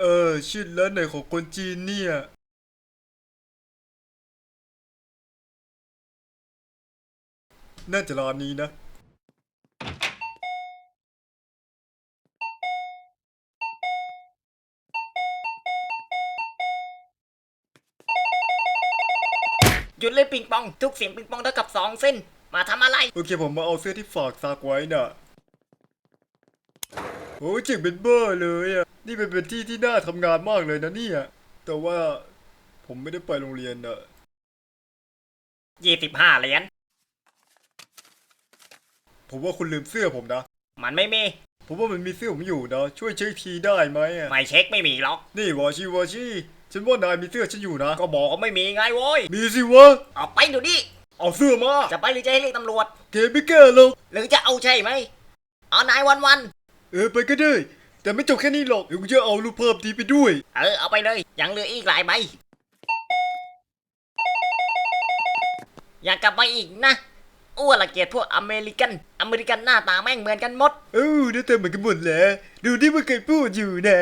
เออชื่อร้านไหนของคนจีนเนี่ยน่าจะร้านนี้นะ หยุดเล่นปิงปอง ทุกเสียงปิงปองเท่ากับสองเส้น มาทำอะไร โอเคผมมาเอาเสื้อที่ฝากซักไว้น่ะ โอ้ยเจ๋งเป็นเบอร์เลยอะ นี่เป็นเป็นที่ที่น่าทำงานมากเลยนะเนี่ย แต่ว่าผมไม่ได้ไปโรงเรียนน่ะยี่สิบห้าเหรียญ ผมว่าคุณลืมเสื้อผมนะ มันไม่มี ผมว่ามันมีเสื้อผมอยู่นะ ช่วยเช็คทีได้ไหมอะไม่เช็คไม่มีหรอก นี่วอชิวอชิฉันว่านายมีเสื้อฉันอยู่นะ ก็บอกว่าไม่มีไงโว้ย มีสิวะออกไปเดี๋ยวนี้เอาเสื้อมา จะไปหรือจะให้เรียกตำรวจ เกมไม่แก้หรอกหรือจะเอาใช่ไหมเอานายวันวัน เออไปก็ได้ แต่ไม่จบแค่นี้หรอกเดี๋ยวกูจะเอารูปเพิ่มทีไปด้วย เออเอาไปเลย ยังเหลืออีกหลายใบ อยากกลับมาอีกนะอ้วนละเกียดพวกอเมริกัน อเมริกันหน้าตาแม่งเหมือนกันหมด เออได้แต่เหมือนกันหมดแหละดูที่มันเคยพูดอยู่แน่